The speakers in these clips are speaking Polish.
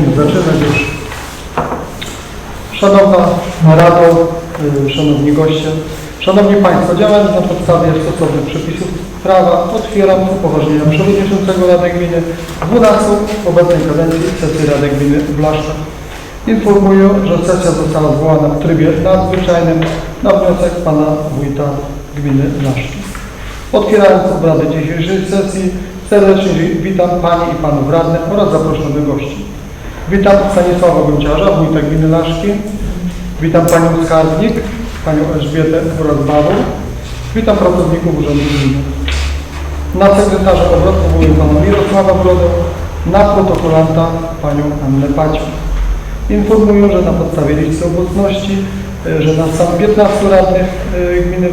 będziemy zaczynać już. Szanowna Rado, y, Szanowni goście, Szanowni Państwo, działając na podstawie stosownych przepisów prawa, otwieram upoważnienia Przewodniczącego Rady Gminy 12 obecnej kadencji sesji Rady Gminy w Blaszczach. Informuję, że sesja została zwołana w trybie nadzwyczajnym na wniosek Pana Wójta Gminy Blaszki. Otwierając obrady dzisiejszej sesji, serdecznie witam Panie i Panów Radnych oraz zaproszonych gości. Witam Stanisława Gonciarza, wójta gminy Laszki. Witam Panią Skarbnik, Panią Elżbietę Urazbawą. Witam pracowników Urzędu Gminy. Na sekretarza obrad powołuję Pana Mirosława Brodę, na protokolanta Panią Annę Pacią. Informuję, że na podstawie listy obecności, e, że nas sam 15 radnych e, gminy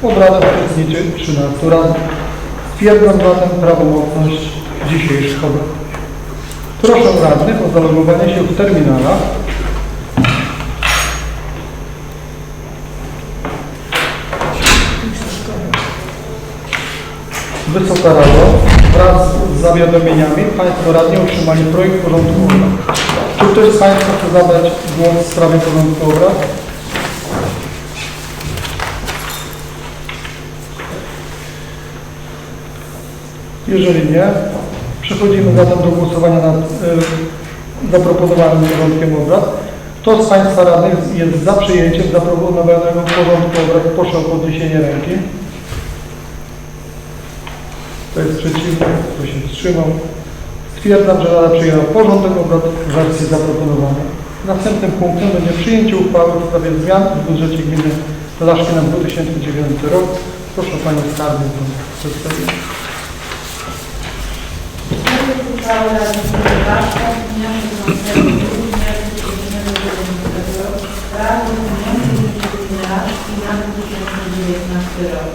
w obradach uczestniczy 13 radnych. Stwierdzam zatem prawomocność dzisiejszych obrad. Proszę radnych o zalogowanie się w terminalach. Wysoka Rado, wraz z zawiadomieniami Państwo radni otrzymali projekt porządku obrad. Czy ktoś z Państwa chce zabrać głos w sprawie porządku obrad? Jeżeli nie, przechodzimy zatem do głosowania nad y, zaproponowanym porządkiem obrad. Kto z Państwa radnych jest za przyjęciem zaproponowanego porządku obrad? Proszę o podniesienie ręki. Kto jest przeciwny? Kto się wstrzymał? Stwierdzam, że Rada przyjęła porządek obrad w wersji zaproponowanej. Następnym punktem będzie przyjęcie uchwały w sprawie zmian w budżecie gminy Laszki na 2009 rok. Proszę Panią Skarbnik o przedstawienie. Projekt uchwały Rady Gminy Baszka z dnia 16 grudnia 2019 roku budżetu gminy na 2019 rok.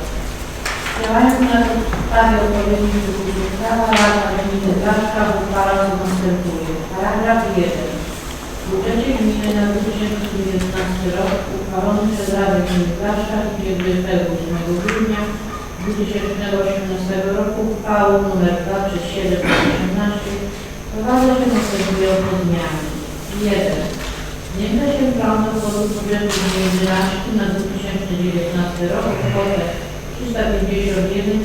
Działając na podstawie odpowiednich prawa Rada Gminy Baszka uchwala co następuje. Paragraf 1. W budżecie gminy na 2019 rok uchwalony przez Radę Gminy Baszka w dniu 28 grudnia 2018 roku uchwałą nr 2 przez 7 18 wprowadza się następujące zmiany. 1. Zwiększa się plan dochodu budżetu gminy Laszki na 2019 rok kwotę 351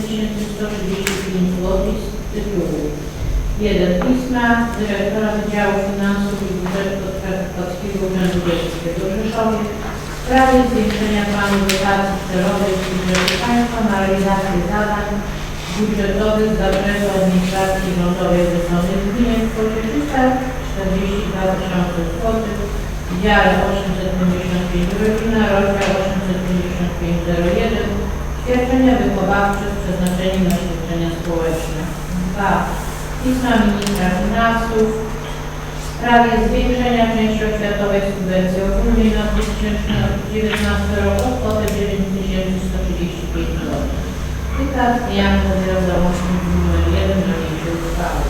135 zł z tytułu 1. Pisma dyrektora Wydziału Finansów i Budżetu Podkarpackiego Urzędu Wojewódzkiego w Rzeszowie w sprawie zwiększenia planu dotacji celowej z budżetu państwa na realizację zadań budżetowych z zakresu administracji rządowej wyznanej w gminie kwocie 342 tysiące złotych w dziale 855 rodzina, rozdział 85501 świadczenia wychowawcze z przeznaczeniem na świadczenia społeczne. 2. Pisma ministra finansów w sprawie zwiększenia części oświatowej subwencji ogólnej na 2019 rok o kwotę 9135 zł. Cytat zmian zawiera załącznik nr 1 do niniejszej uchwały.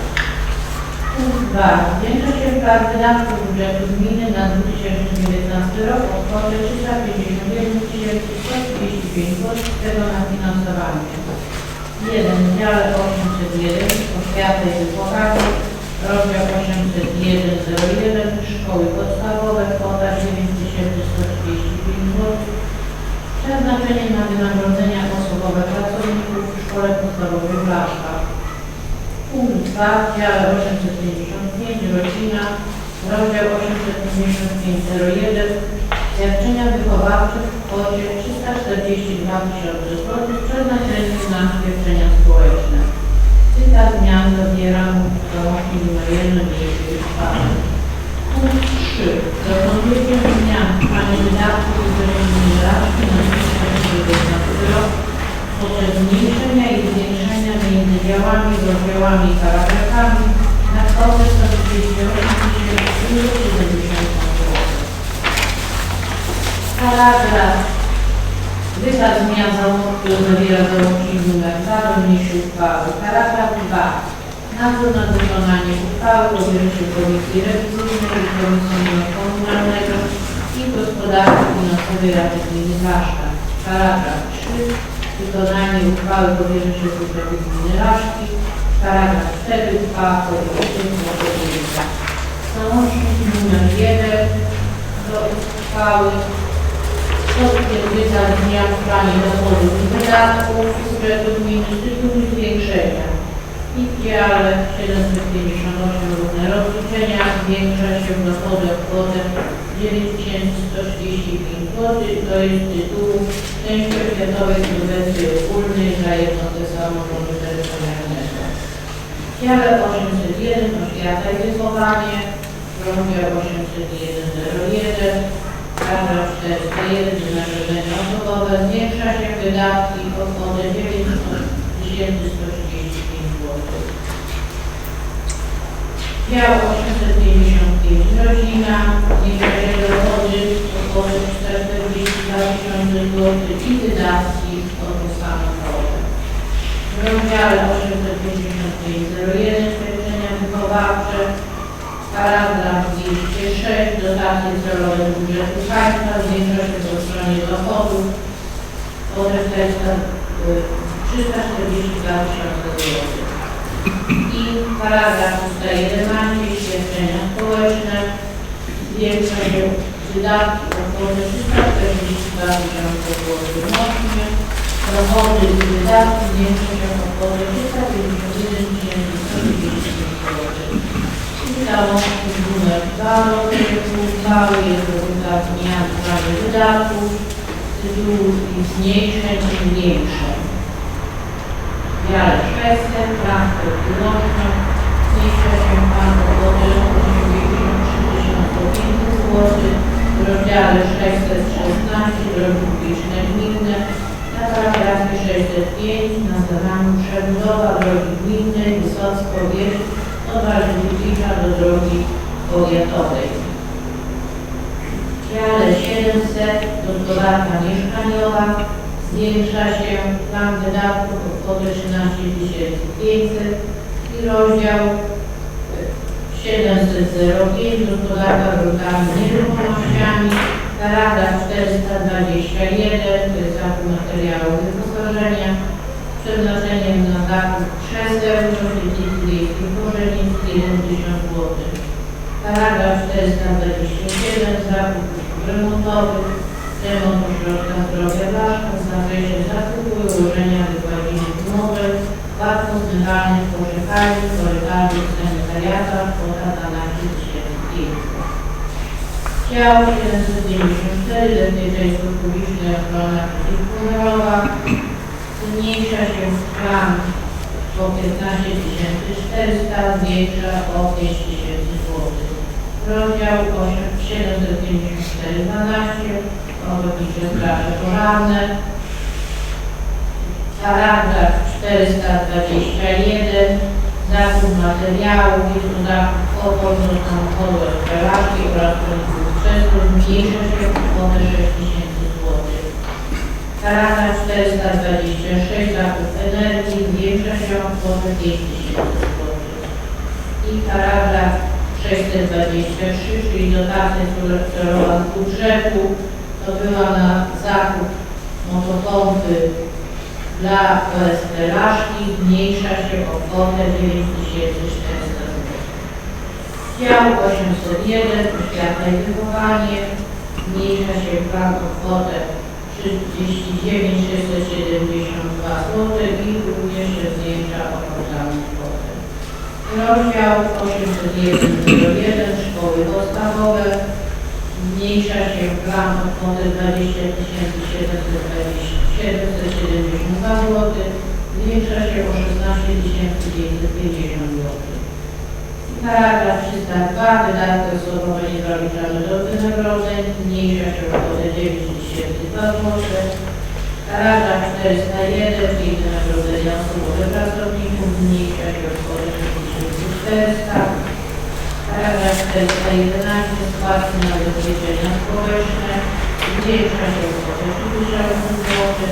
Punkt 2. Zwiększa się plan wydatków budżetu gminy na 2019 rok o kwotę 351 135 zł z tego na finansowanie. 1. W dziale 801 Oświata i Wychowanie rozdział 801.01 Szkoły podstawowe kwota 9135 zł Przeznaczenie na wynagrodzenia osobowe pracowników w Szkole Podstawowej w Blaszkach. Punkt 2 w dziale 855 Rodzina rozdział 855.01 Świadczenia wychowawcze w kwocie 342 tysiące złotych z przeznaczeniem na świadczenia społeczne. Cytat zmian w załącznik nr 1 dzisiejszej uchwały. Punkt 3. Proponujecie zmian w planie wydatków budżetu Raszki na 2019 rok poprzez zmniejszenia i zwiększenia między działami, rozdziałami i paragrafami na kwotę 138 370 zł. Paragraf Wykaz zmian załącznika zawiera załącznik nr 2 do mniejszej uchwały. Paragraf 2. Nadzór nad wykonaniem uchwały powierza się Komisji Rewizyjnej Komisji Komunalnego i Gospodarki Finansowej Rady Gminy Raszka. Paragraf 3 wykonanie uchwały powierzy się budżetu gminy Raszki. Paragraf 4, uchwała powierzy się Załącznik nr 1 do uchwały. Potwierdza dnia planie dochodów i wydatków z budżetu gminy z tytułu zwiększenia. I w dziale 758 równe rozliczenia zwiększa się dochody o kwotę 9135 zł, to jest z tytułu części oświatowej subwencji ogólnej dla jednostek samorządu terytorialnego. Dziale 801 oświata i wychowanie, rozdział 80101, paragraf 401 wynagrodzenia osobowe, zwiększa się wydatki o kwotę 9135 zł. Dział 855 rodzina, się dochody o kwotę 442 tysiące zł i wydatki o tą samą kwotę. W rozdziale 855.01 świadczenia wychowawcze, paragraf 206, dotacje celowe budżetu państwa, zwiększa się po stronie dochodów o 342 tysiące złotych. I paragraf 111, świadczenia społeczne, zwiększa się wydatki o kwotę 342 tysiące złotych łącznie. Dochody i wydatki zwiększa się o kwotę 351 135 zł. I załącznik numer 2 do projektu uchwały jest to uzasadnienia w sprawie wydatków z tytułu ich zmniejszeń i zwiększeń. W dziale 600 transport i łączność zmniejsza się pan o kwotę 83 500 zł. W rozdziale 616 drogi publiczne gminne na paragrafie 605 na zadaniu przebudowa drogi gminnej Wysocko-Wieś od Warzywicza do drogi powiatowej. W dziale 700 gospodarka mieszkaniowa zwiększa się plan wydatków o kwotę 13 500 i rozdział 705 gospodarka gruntami nieruchomościami paragraf 421 to jest zakup materiałów wyposażenia przeznaczeniem na zakup krzeseł oświetlicy wiejskiej Bożenicy 1000 zł. Paragraf 427 zakup remontowych remont ośrodka zdrowia Blaszka w zakresie zakupu i ułożenia wykładziny gumowej warstw metalnych poczekalni, korytarzy i sanitariata kwota 12 500. Dział 794 Bezpieczeństwo Publiczne i Ochrona Przeciwpożarowa zmniejsza się plan o 15 400, zwiększa o 5 tysięcy złotych. Rozdział 8, 754 12 Ochotnicze Straże Pożarne Paragraf 421 Zakup materiałów i to zakup opon do samochodu eksploracji oraz produktów sprzętu zmniejsza się o kwotę 6 tysięcy złotych. Paragraf 426 zakup energii zwiększa się o kwotę 5 tysięcy złotych. I paragraf 623, czyli dotacja celowa z budżetu, to była na zakup motopompy dla OSP zmniejsza się o kwotę 9400 zł. Dział 801, oświata i wychowanie, zmniejsza się plan o kwotę 39 672 zł i również się zwiększa o samą kwotę. Rozdział 801 szkoły podstawowe zmniejsza się plan o kwotę 20 772 zł, zwiększa się o 16 950 zł. Paragraf 302 wydatki osobowe niezaliczane do wynagrodzeń zmniejsza się o kwotę 9002 zł. Paragraf 401 czyli wynagrodzenia osobowe pracowników zmniejsza się o kwotę 6400. Paragraf 411 składki na ubezpieczenia społeczne zwiększa się kwotę 3000 zł.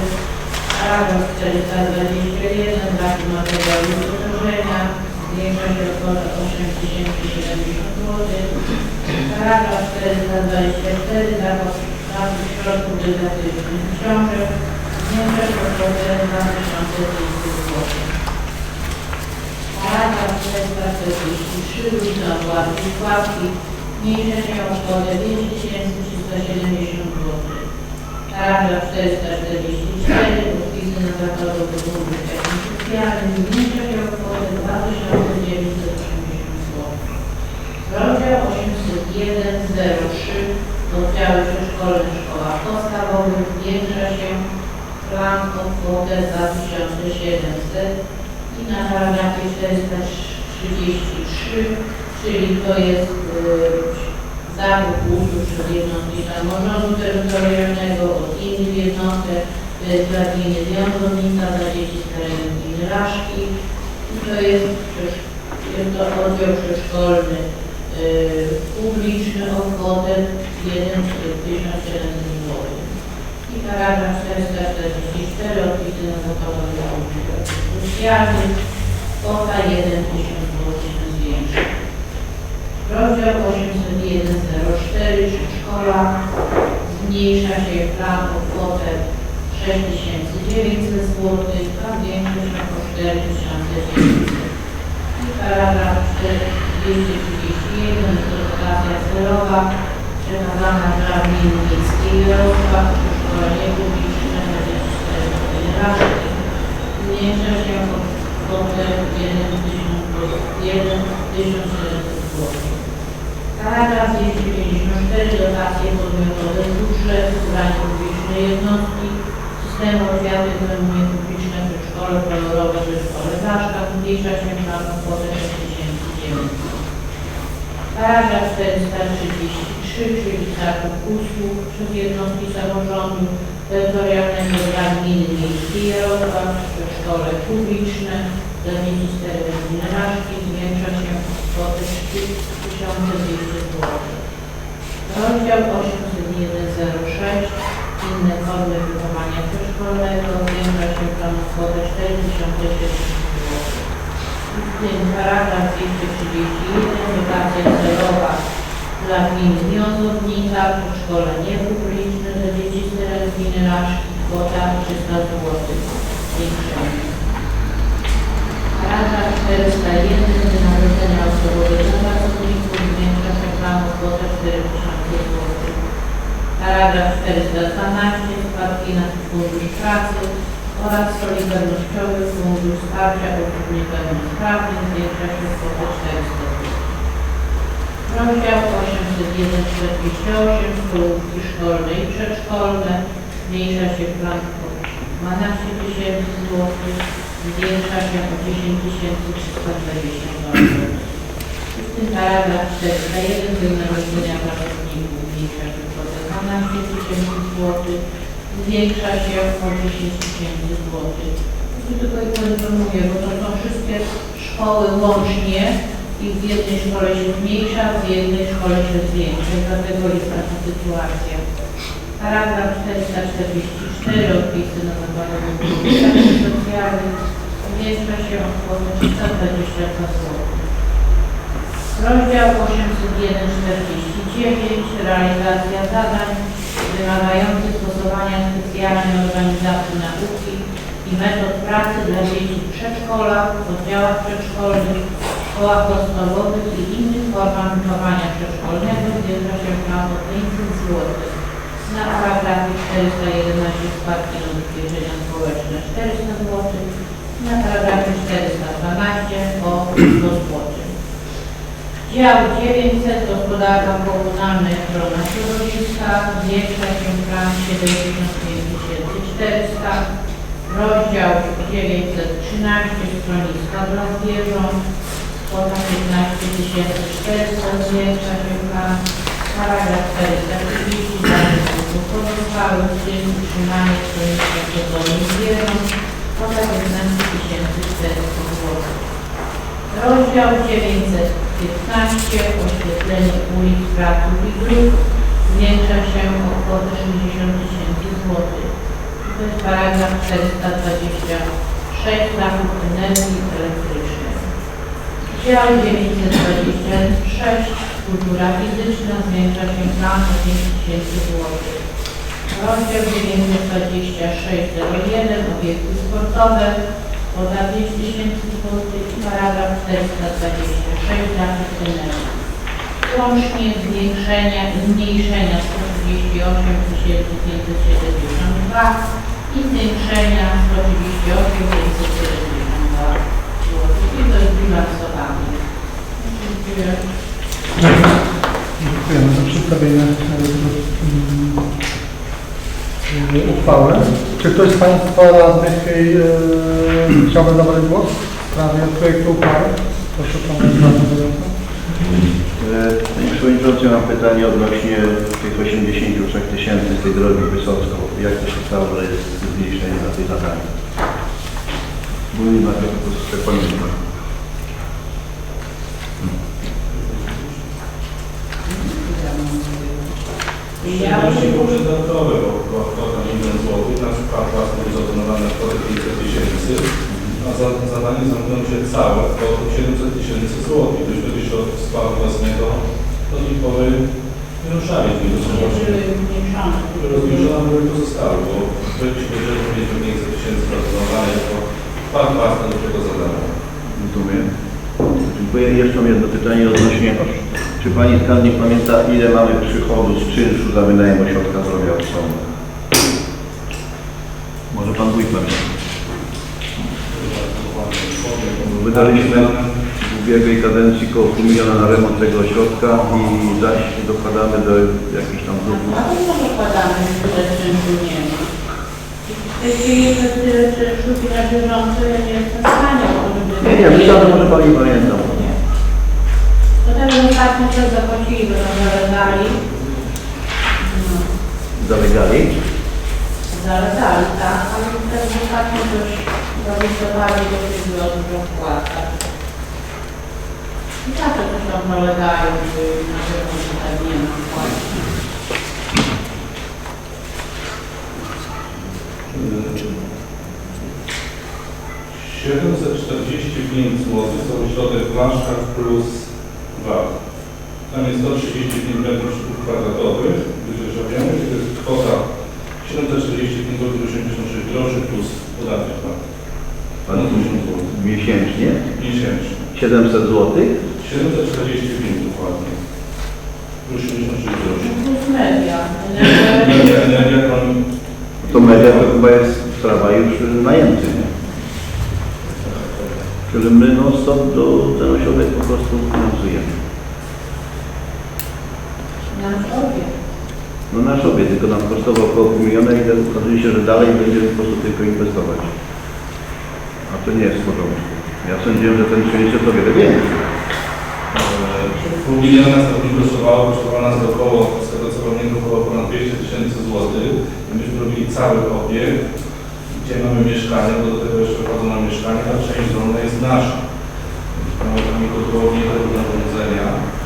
Paragraf 421 zakup materiałów wyposażenia zwiększa się o kwotę 8070 zł. Paragraf 424 zakup środków dydaktycznych książek zwiększa się o kwotę 2500 zł. Paragraf 443 różne opłaty składki Mniejsza się o kwotę 5370 zł. Paragraf 444 Podpisy na zakładowy fundusz socjalny zmniejsza się o kwotę 2980 zł. Rozdział 801.03 Oddziały przedszkolne w szkołach podstawowych zwiększa się plan o kwotę 2700 i na paragrafie 433, czyli to jest zakup usług przez jednostki samorządu terytorialnego od innych jednostek, to jest dla gminy Wiązownica, dla dzieci z terenu gminy Raszki i to jest, jest to oddział przedszkolny yy, publiczny o kwotę 1700 zł. I paragraf 444 odpisy na zakładowy socjalny, kwota 1 tysiąc zł się zwiększa. Rozdział 801.04 przedszkola zmniejsza się plan o kwotę 6900 zł, a zwiększa się o 4900 I paragraf 231 dotacja celowa przekazana dla gminy miejskiej Jarosław przedszkola niepubliczne na 24 raszki zmniejsza się o kwotę 1700 zł. Paragraf 254 dotacje podmiotowe z budżetu dla publicznej jednostki systemu oświaty zajmuje publiczne przedszkole kolorowe przedszkole Zaszka zmniejsza się na kwotę 6009. Paragraf 433, czyli zakup usług przez jednostki samorządu terytorialnego dla gminy miejskiej Jarosław, przedszkole publiczne dla gminy Raszki zwiększa się kwotę 3200 zł. Rozdział 801.06 Inne formy wychowania przedszkolnego zwiększa się tam kwotę 4700 zł. W tym paragraf 231 dotacja celowa dla gminy Wiązownica, przedszkole niepubliczne dla dzieci z terenu gminy Raszki, kwota 300 zł. Zwiększenie. Paragraf 401 wynagrodzenia osobowe dla pracowników zwiększa planu kwotę 4000 zł. Paragraf 412 składki na fundusz pracy oraz Solidarnościowy Fundusz Wsparcia Osób Niepełnosprawnych zwiększa się kwotę 400 zł. Rozdział 801-48 Stołówki szkolne i przedszkolne zmniejsza się plan o 12 tysięcy złotych, zwiększa się o 10 320 zł. W tym paragraf 401 wynagrodzenia pracowników zwiększa się kwotę 12 tysięcy złotych, zwiększa się o 10 tysięcy złotych. Tu tylko poinformuję, bo to są wszystkie szkoły łącznie i w jednej szkole się zmniejsza, w jednej szkole się zwiększa dlatego jest taka sytuacja. Paragraf 444 odpisy na zakładowy fundusz socjalny zwiększa się o kwotę 322 zł. Rozdział 801-49 Realizacja zadań wymagających stosowania specjalnej organizacji nauki i metod pracy dla dzieci w przedszkolach, oddziałach przedszkolnych, szkołach podstawowych i innych formach wychowania przedszkolnego zwiększa się plan o 500 zł. Na paragrafie 411 składki na ubezpieczenia społeczne 400 zł. Na paragrafie 412 o 100 zł. Dział 900 Gospodarka Komunalna i Ochrona Środowiska zwiększa się plan 75 400 Rozdział 913 Schroniska dla zwierząt kwota 15 400 zwiększa się plan paragraf 430 Danych usług pozostałych w tym utrzymanie schroniska przed zwierząt kwota 15 400 zł. Rozdział 915 oświetlenie ulic, placów i dróg zwiększa się o kwotę 60 tysięcy złotych. To jest paragraf 426 zakup energii elektrycznej. Dział 926 kultura fizyczna zwiększa się plan o 5 tysięcy złotych. Rozdział 926.01 obiekty sportowe kwota 5 tysięcy złotych i paragraf 426 zakup energii. Łącznie zwiększenia, zmniejszenia 138 572 i zwiększenia 138 572 zł. I. Dziękuję. Dziękujemy za przedstawienie mm, uchwały. Czy ktoś z Państwa radnych e, chciałby zabrać głos w sprawie projektu uchwały? Proszę Pana. E, Panie Przewodniczący, mam pytanie odnośnie tych 83 tysięcy z tej drogi Wysocką. Jak to się stało, że jest zmniejszenie na tej zadaniu? Bo nie ma tego po prostu tak pamiętam. Było dodatkowe, bo kwota milion złotych, na przykład własne zaplanowane kwotę 500 tysięcy, a za, zadanie zamknęło się całe kwotą 700 tysięcy złotych. Gdyż wtedy środków z składu własnego do tej pory nie ruszali w. Rozmierzone były pozostały, bo w projekcie budżetu mieliśmy 500 tysięcy zaplanowane jako wkład własny do tego zadania. Rozumiem. Dziękuję. Jeszcze mam jedno pytanie odnośnie, czy Pani skarbnik pamięta, ile mamy przychodu z czynszu za wynajem ośrodka zdrowia od sądu? Może Pan Wójt pamięta? Wydaliśmy w ubiegłej kadencji około pół miliona na remont tego ośrodka i zaś dokładamy do jakichś tam A długów. to co zakładamy, że czynku nie ma? Jeśli jest tyle sztuki na bieżąco, ja nie jestem w stanie Nie, nie, myślałem, że może Pani pamięta. Ostatnio też zapłacili, bo nam zalegali. No, Zalegali? zalegali, tak, ale teraz ostatnio też zawisowali, bo się było dużo wpłata. I tak to też tam nalegają, że na pewno tak nie ma wpłaty. Yy, 745 zł to środek blaszka plus VAT. Tam jest 135 metrów sztuk kwadratowych, wydzierżawiamy, to jest kwota 745 zł 86 groszy plus podatek VAT. Pan No, 1000 zł. miesięcznie? Miesięcznie. 700 zł? 745 dokładnie. Plus 86 groszy. Plus media, energia, To media to chyba jest sprawa już najemcy, nie? Czyli my non stop do ten ośrodek po prostu finansujemy. Na sobie. No na sobie, tylko nam kosztował około pół miliona i okazuje się, że dalej będziemy po prostu tylko inwestować. A to nie jest w porządku. Ja sądziłem, że ten przyniesie to wiele więcej. Pół miliona nas to nie kosztowało, kosztowało nas około, z tego co pamiętam, około ponad 200 tysięcy złotych. Myśmy robili cały obiekt, gdzie mamy mieszkania, bo do tego jeszcze wchodzą nam mieszkania, a część dolna jest nasza. Mamy tam i nawodzenia. I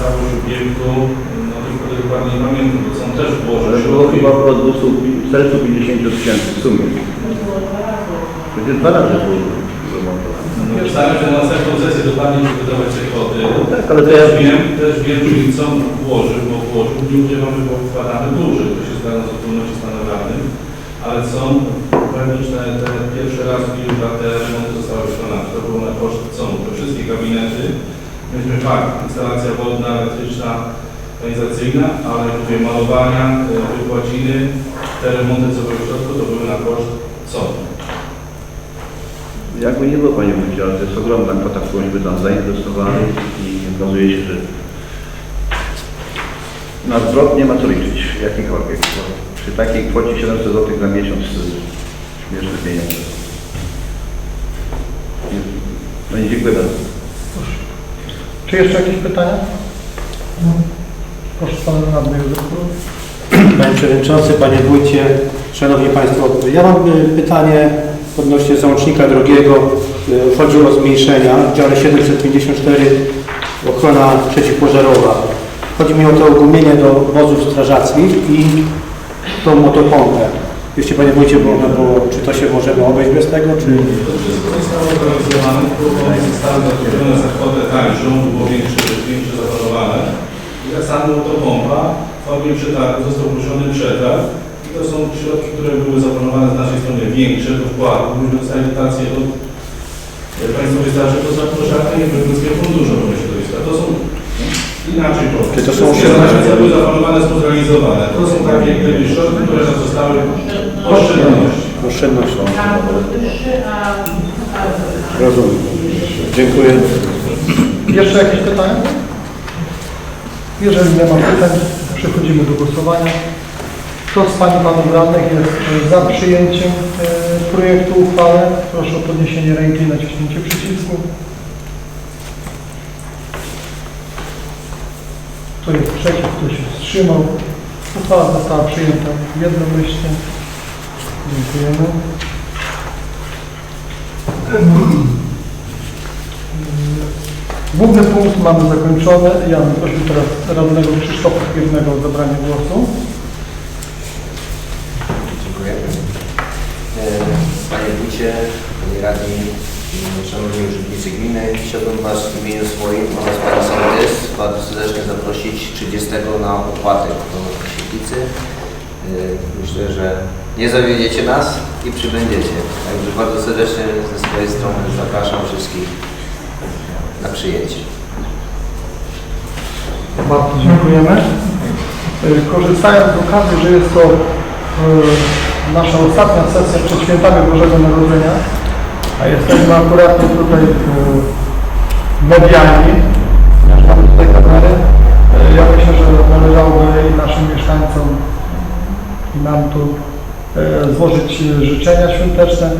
całość obiektu, no tylko dokładnie nie pamiętam, bo są też włoże Ale było chyba około 200, 450 tysięcy w sumie. To było dwa razy. Przecież dwa razy było remontowane. No, Staram się na następną sesję dokładnie przygotować te kwoty. Tak, ale to ja Też wiem, też wiem, że co włożył, bo włożył, nie ukrywam, że był wkładany duży, to się zgadza z ogólności stanowanym, ale są wewnętrzne, te pierwszy raz w ilu lat te remonty zostały wykonane. To było na koszt co? To wszystkie gabinety, myśmy fakt, instalacja wodna, elektryczna, organizacyjna, ale mówię, malowania, y, wykładziny, te remonty co w środku, to były na koszt co? Jakby nie było Wójcie, ale to jest ogromna kwota, którą by tam zainwestowali i okazuje się, że na zwrot nie ma co liczyć, jakikolwiek. Przy takiej kwocie 700 zł na miesiąc śmieszne pieniądze. No i dziękuję bardzo. Czy jeszcze jakieś pytania? Proszę Pana Radny. Panie Przewodniczący, Panie Wójcie, Szanowni Państwo, ja mam y, pytanie odnośnie załącznika drugiego. Y, Chodzi o zmniejszenia w dziale 754 ochrona przeciwpożarowa. Chodzi mi o to ugumienie do wozów strażackich i tą motopompę. Jeśli Panie Wójcie, bo, no, bo czy to się możemy obejść bez tego, czy... To wszystko zostało realizowane, próbą zostały zakupione za kwotę tańszą, było większe, większe zaplanowane. I tak samo to pompa w formie przetargu został ogłoszony przetarg. I to są środki, które były zaplanowane z naszej strony większe do wkładu. Myśmy dostali dotację od Państwowej Straży Pożarnej i Wojewódzkiego Funduszu Ochrony Środowiska. To są Czy to są oszczędności? były zaplanowane, są zrealizowane. To są takie jak gdyby środki, które nam zostały oszczędności. Oszczędności. Rozumiem. Dziękuję. Jeszcze jakieś pytania? Jeżeli nie ma pytań, przechodzimy do głosowania. Kto z Pani i Panów Radnych jest za przyjęciem e, projektu uchwały? Proszę o podniesienie ręki i naciśnięcie przycisku. Kto jest przeciw, kto się wstrzymał? Uchwała została przyjęta jednomyślnie. Dziękujemy. Główny punkt mamy zakończony. Ja bym prosił teraz radnego Krzysztofa Piewnego o zabranie głosu. Dziękuję. E, Panie Wójcie, Panie Radni, Szanowni Urzędnicy Gminy, chciałbym Was w imieniu swoim oraz Pani Sołtys bardzo serdecznie zaprosić 30 na opłatek do Świetlicy. E, Myślę, że nie zawiedziecie nas i przybędziecie. Także bardzo serdecznie ze swojej strony zapraszam wszystkich na przyjęcie. Bardzo dziękujemy. Y, Korzystając z okazji, że jest to y, nasza ostatnia sesja przed świętami Bożego Narodzenia, a jesteśmy akurat tutaj y, medialni, mamy tutaj kamery, ja myślę, że należałoby i naszym mieszkańcom i nam tu y, złożyć życzenia świąteczne.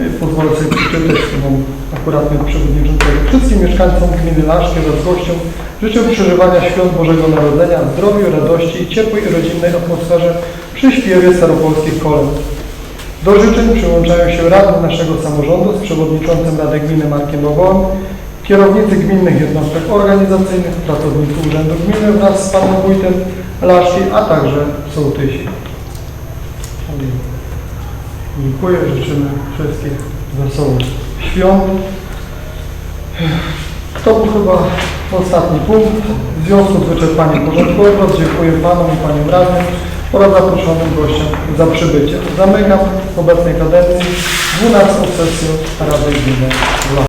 Y, Pozwolę sobie przeczytać, mam akurat mnie przewodniczącego. Wszystkim mieszkańcom gminy Laszkie wraz z gościom życzę przeżywania świąt Bożego Narodzenia w zdrowiu, radości i ciepłej i rodzinnej atmosferze przy śpiewie staropolskich kolęd. Do życzeń przyłączają się radni naszego samorządu z przewodniczącym Rady Gminy Markiem Bowołem, kierownicy gminnych jednostek organizacyjnych, pracownicy Urzędu Gminy wraz z panem wójtem Laszki, a także sołtysi. Dziękuję, życzymy wszystkich wesołych świąt. To był chyba ostatni punkt. W związku z wyczerpaniem porządku obrad dziękuję Panom i Paniom Radnym oraz zaproszonym gościom za przybycie. Zamykam w obecnej kadencji 12 sesję Rady Gminy w.